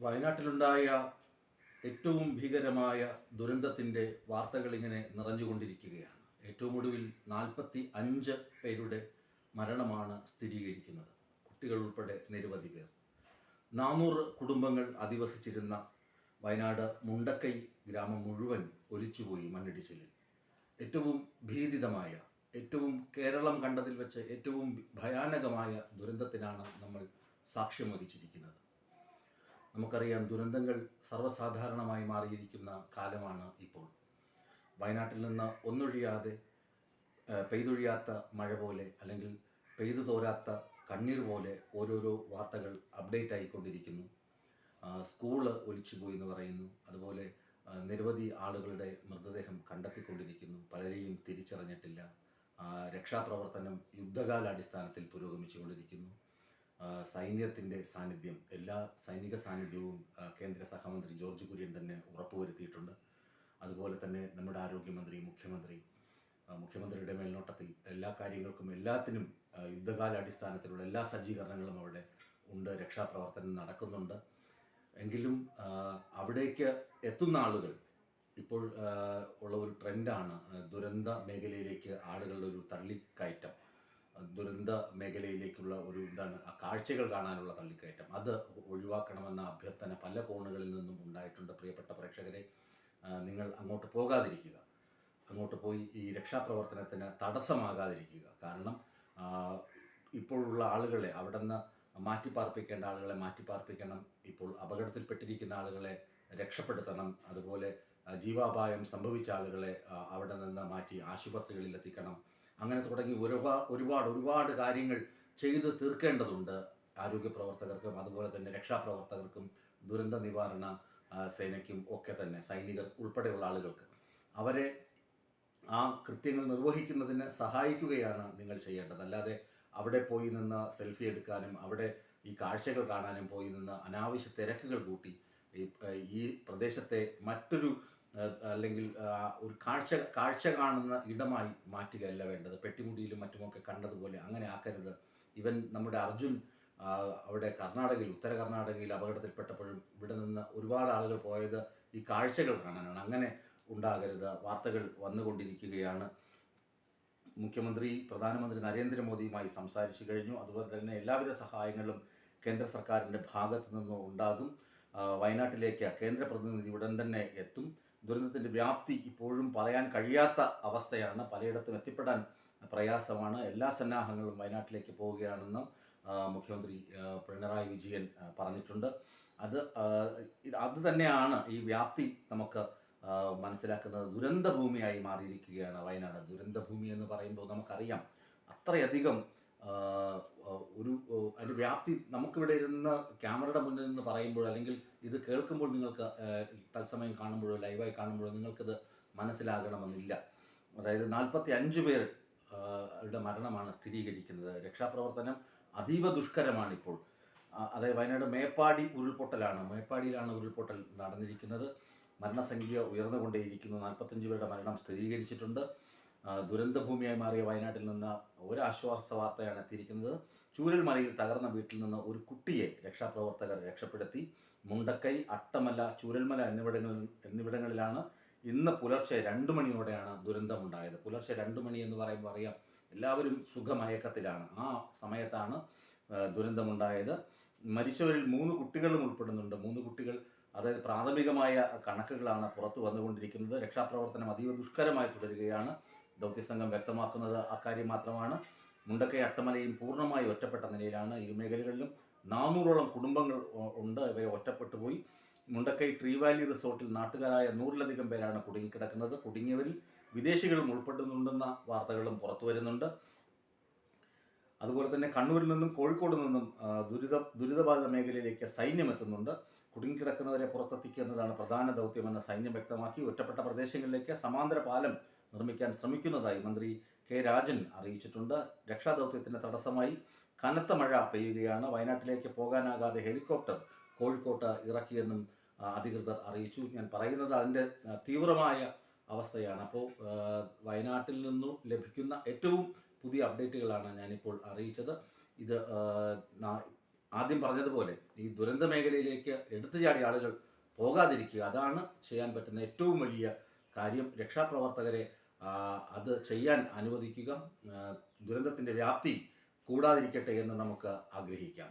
വയനാട്ടിലുണ്ടായ ഏറ്റവും ഭീകരമായ ദുരന്തത്തിന്റെ വാർത്തകളിങ്ങനെ നിറഞ്ഞുകൊണ്ടിരിക്കുകയാണ്. ഏറ്റവും ഒടുവിൽ നാൽപ്പത്തി അഞ്ച് പേരുടെ മരണമാണ് സ്ഥിരീകരിക്കുന്നത്. കുട്ടികൾ ഉൾപ്പെടെ നിരവധി പേർ. നാനൂറ് കുടുംബങ്ങൾ അധിവസിച്ചിരുന്ന വയനാട് മുണ്ടക്കൈ ഗ്രാമം മുഴുവൻ ഒലിച്ചുപോയി മണ്ണിടിച്ചിലിൽ. ഏറ്റവും ഭീതിതമായ ഏറ്റവും കേരളം കണ്ടതിൽ വെച്ച് ഏറ്റവും ഭയാനകമായ ദുരന്തത്തിനാണ് നമ്മൾ സാക്ഷ്യം വഹിച്ചിരിക്കുന്നത്. നമുക്കറിയാം ദുരന്തങ്ങൾ സർവസാധാരണമായി മാറിയിരിക്കുന്ന കാലമാണ് ഇപ്പോൾ. വയനാട്ടിൽ നിന്ന് ഒന്നൊഴിയാതെ പെയ്തൊഴിയാത്ത മഴ പോലെ അല്ലെങ്കിൽ പെയ്തു തോരാത്ത കണ്ണീർ പോലെ ഓരോരോ വാർത്തകൾ അപ്ഡേറ്റ് ആയിക്കൊണ്ടിരിക്കുന്നു. സ്കൂൾ ഒലിച്ചുപോയി എന്ന് പറയുന്നു. അതുപോലെ നിരവധി ആളുകളുടെ മൃതദേഹം കണ്ടെത്തിക്കൊണ്ടിരിക്കുന്നു. പലരെയും തിരിച്ചറിഞ്ഞിട്ടില്ല. രക്ഷാപ്രവർത്തനം യുദ്ധകാലാടിസ്ഥാനത്തിൽ പുരോഗമിച്ചുകൊണ്ടിരിക്കുന്നു. സൈന്യത്തിന്റെ സാന്നിധ്യം എല്ലാ സൈനിക സാന്നിധ്യവും കേന്ദ്ര സഹമന്ത്രി ജോർജ് കുര്യൻ തന്നെ ഉറപ്പുവരുത്തിയിട്ടുണ്ട്. അതുപോലെ തന്നെ നമ്മുടെ ആരോഗ്യമന്ത്രി മുഖ്യമന്ത്രി മുഖ്യമന്ത്രിയുടെ മേൽനോട്ടത്തിൽ എല്ലാ കാര്യങ്ങൾക്കും എല്ലാത്തിനും യുദ്ധകാലാടിസ്ഥാനത്തിലുള്ള എല്ലാ സജ്ജീകരണങ്ങളും അവിടെ ഉണ്ട് രക്ഷാപ്രവർത്തനം നടക്കുന്നുണ്ട്. എങ്കിലും അവിടേക്ക് എത്തുന്ന ആളുകൾ ഇപ്പോൾ ഉള്ള ഒരു ട്രെൻഡാണ് ദുരന്ത മേഖലയിലേക്ക് ആളുകളുടെ ഒരു തള്ളിക്കയറ്റം. ദുരന്ത മേഖലയിലേക്കുള്ള ഒരു എന്താണ് ആ കാഴ്ചകൾ കാണാനുള്ള തള്ളിക്കയറ്റം. അത് ഒഴിവാക്കണമെന്ന അഭ്യർത്ഥന പല കോണുകളിൽ നിന്നും ഉണ്ടായിട്ടുണ്ട്. പ്രിയപ്പെട്ട പ്രേക്ഷകരെ നിങ്ങൾ അങ്ങോട്ട് പോകാതിരിക്കുക. അങ്ങോട്ട് പോയി ഈ രക്ഷാപ്രവർത്തനത്തിന് തടസ്സമാകാതിരിക്കുക. കാരണം ഇപ്പോഴുള്ള ആളുകളെ അവിടെ നിന്ന് മാറ്റിപ്പാർപ്പിക്കേണ്ട ആളുകളെ മാറ്റിപ്പാർപ്പിക്കണം. ഇപ്പോൾ അപകടത്തിൽപ്പെട്ടിരിക്കുന്ന ആളുകളെ രക്ഷപ്പെടുത്തണം. അതുപോലെ ജീവാപായം സംഭവിച്ച ആളുകളെ അവിടെ നിന്ന് മാറ്റി ആശുപത്രികളിൽ എത്തിക്കണം അങ്ങനെ തുടങ്ങി ഒരുപാട് ഒരുപാട് ഒരുപാട് കാര്യങ്ങൾ ചെയ്ത് തീർക്കേണ്ടതുണ്ട് ആരോഗ്യ പ്രവർത്തകർക്കും അതുപോലെ തന്നെ രക്ഷാപ്രവർത്തകർക്കും ദുരന്ത നിവാരണ സേനയ്ക്കും ഒക്കെ തന്നെ സൈനികർ ഉൾപ്പെടെയുള്ള ആളുകൾക്ക്. അവരെ ആ കൃത്യങ്ങൾ നിർവഹിക്കുന്നതിന് സഹായിക്കുകയാണ് നിങ്ങൾ ചെയ്യേണ്ടത്. അല്ലാതെ അവിടെ പോയി നിന്ന് സെൽഫി എടുക്കാനും അവിടെ ഈ കാഴ്ചകൾ കാണാനും പോയി നിന്ന് അനാവശ്യ തിരക്കുകൾ കൂട്ടി ഈ പ്രദേശത്തെ മറ്റൊരു അല്ലെങ്കിൽ ഒരു കാഴ്ച കാഴ്ച കാണുന്ന ഇടമായി മാറ്റുകയല്ല വേണ്ടത്. പെട്ടിമുടിയിലും മറ്റുമൊക്കെ കണ്ടതുപോലെ അങ്ങനെ ആക്കരുത്. ഇവൻ നമ്മുടെ അർജുൻ അവിടെ കർണാടകയിൽ ഉത്തര കർണാടകയിൽ അപകടത്തിൽപ്പെട്ടപ്പോഴും ഇവിടെ നിന്ന് ഒരുപാട് ആളുകൾ പോയത് ഈ കാഴ്ചകൾ കാണാനാണ്. അങ്ങനെ ഉണ്ടാകരുത്. വാർത്തകൾ വന്നുകൊണ്ടിരിക്കുകയാണ്. മുഖ്യമന്ത്രി പ്രധാനമന്ത്രി നരേന്ദ്രമോദിയുമായി സംസാരിച്ചു കഴിഞ്ഞു. അതുപോലെ തന്നെ എല്ലാവിധ സഹായങ്ങളും കേന്ദ്ര സർക്കാരിന്റെ ഭാഗത്തു നിന്നും ഉണ്ടാകും. വയനാട്ടിലേക്ക് കേന്ദ്ര പ്രതിനിധി ഉടൻ തന്നെ എത്തും. ദുരന്തത്തിന്റെ വ്യാപ്തി ഇപ്പോഴും പറയാൻ കഴിയാത്ത അവസ്ഥയാണ്. പലയിടത്തും എത്തിപ്പെടാൻ പ്രയാസമാണ്. എല്ലാ സന്നാഹങ്ങളും വയനാട്ടിലേക്ക് പോവുകയാണെന്ന് മുഖ്യമന്ത്രി പിണറായി വിജയൻ പറഞ്ഞിട്ടുണ്ട്. അത് അത് തന്നെയാണ് ഈ വ്യാപ്തി നമുക്ക് മനസ്സിലാക്കുന്നത്. ദുരന്തഭൂമിയായി മാറിയിരിക്കുകയാണ് വയനാട്. ദുരന്തഭൂമി എന്ന് പറയുമ്പോൾ നമുക്കറിയാം അത്രയധികം ഒരു അതിന്റെ വ്യാപ്തി നമുക്കിവിടെ ഇരുന്ന് ക്യാമറയുടെ മുന്നിൽ നിന്ന് പറയുമ്പോൾ അല്ലെങ്കിൽ ഇത് കേൾക്കുമ്പോൾ നിങ്ങൾക്ക് തത്സമയം കാണുമ്പോഴോ ലൈവായി കാണുമ്പോഴോ നിങ്ങൾക്കിത് മനസ്സിലാകണമെന്നില്ല. അതായത് നാൽപ്പത്തി അഞ്ച് പേർ അവരുടെ മരണമാണ് സ്ഥിരീകരിക്കുന്നത്. രക്ഷാപ്രവർത്തനം അതീവ ദുഷ്കരമാണിപ്പോൾ. അതായത് വയനാട് മേപ്പാടി ഉരുൾപൊട്ടലാണ്. മേപ്പാടിയിലാണ് ഉരുൾപൊട്ടൽ നടന്നിരിക്കുന്നത്. മരണസംഖ്യ ഉയർന്നുകൊണ്ടേയിരിക്കുന്നു. നാൽപ്പത്തഞ്ച് പേരുടെ മരണം സ്ഥിരീകരിച്ചിട്ടുണ്ട്. ദുരന്തഭൂമിയായി മാറിയ വയനാട്ടിൽ നിന്ന് ഒരാശ്വാസ വാർത്തയാണ് എത്തിയിരിക്കുന്നത്. ചൂരൽമലയിൽ തകർന്ന വീട്ടിൽ നിന്ന് ഒരു കുട്ടിയെ രക്ഷാപ്രവർത്തകർ രക്ഷപ്പെടുത്തി. മുണ്ടക്കൈ അട്ടമല ചൂരൽമല എന്നിവിടങ്ങളിൽ എന്നിവിടങ്ങളിലാണ് ഇന്ന് പുലർച്ചെ രണ്ട് മണിയോടെയാണ് ദുരന്തമുണ്ടായത്. പുലർച്ചെ രണ്ട് മണി എന്ന് പറയുമ്പോൾ അറിയാം എല്ലാവരും സുഖമയക്കത്തിലാണ്. ആ സമയത്താണ് ദുരന്തമുണ്ടായത്. മരിച്ചവരിൽ മൂന്ന് കുട്ടികളും ഉൾപ്പെടുന്നുണ്ട്. മൂന്ന് കുട്ടികൾ അതായത് പ്രാഥമികമായ കണക്കുകളാണ് പുറത്തു വന്നുകൊണ്ടിരിക്കുന്നത്. രക്ഷാപ്രവർത്തനം അതീവ ദുഷ്കരമായി തുടരുകയാണ്. ദൗത്യസംഘം വ്യക്തമാക്കുന്നത് അക്കാര്യം മാത്രമാണ്. മുണ്ടക്കൈ അട്ടമലയും പൂർണമായി ഒറ്റപ്പെട്ട നിലയിലാണ്. ഇരു മേഖലകളിലും നാനൂറോളം കുടുംബങ്ങൾ ഉണ്ട്. ഇവരെ ഒറ്റപ്പെട്ടു പോയി. മുണ്ടക്കൈ ട്രീ വാലി റിസോർട്ടിൽ നാട്ടുകാരായ നൂറിലധികം പേരാണ് കുടുങ്ങിക്കിടക്കുന്നത്. കുടുങ്ങിയവരിൽ വിദേശികളും ഉൾപ്പെടുന്നുണ്ടെന്ന വാർത്തകളും പുറത്തു വരുന്നുണ്ട്. അതുപോലെ തന്നെ കണ്ണൂരിൽ നിന്നും കോഴിക്കോട് നിന്നും ദുരിത ദുരിതബാധിത മേഖലയിലേക്ക് സൈന്യം എത്തുന്നുണ്ട്. കുടുങ്ങിക്കിടക്കുന്നവരെ പുറത്തെത്തിക്കുക എന്നതാണ് പ്രധാന ദൗത്യമെന്ന് സൈന്യം വ്യക്തമാക്കി. ഒറ്റപ്പെട്ട പ്രദേശങ്ങളിലേക്ക് സമാന്തര പാലം നിർമ്മിക്കാൻ ശ്രമിക്കുന്നതായി മന്ത്രി കെ രാജൻ അറിയിച്ചിട്ടുണ്ട്. രക്ഷാദൗത്യത്തിന് തടസ്സമായി കനത്ത മഴ പെയ്യുകയാണ്. വയനാട്ടിലേക്ക് പോകാനാകാതെ ഹെലികോപ്റ്റർ കോഴിക്കോട്ട് ഇറക്കിയെന്നും അധികൃതർ അറിയിച്ചു. ഞാൻ പറയുന്നത് അതിന്റെ തീവ്രമായ അവസ്ഥയാണ്. അപ്പോൾ വയനാട്ടിൽ നിന്നും ലഭിക്കുന്ന ഏറ്റവും പുതിയ അപ്ഡേറ്റുകളാണ് ഞാനിപ്പോൾ അറിയിച്ചത്. ഇത് ആദ്യം പറഞ്ഞതുപോലെ ഈ ദുരന്ത മേഖലയിലേക്ക് എടുത്തു ചാടിയ ആളുകൾ പോകാതിരിക്കുക അതാണ് ചെയ്യാൻ പറ്റുന്ന ഏറ്റവും വലിയ കാര്യം രക്ഷാപ്രവർത്തകരെ അത് ചെയ്യാൻ അനുവദിക്കുക ദുരന്തത്തിന്റെ വ്യാപ്തി കൂടാതിരിക്കട്ടെ എന്ന് നമുക്ക് ആഗ്രഹിക്കാം.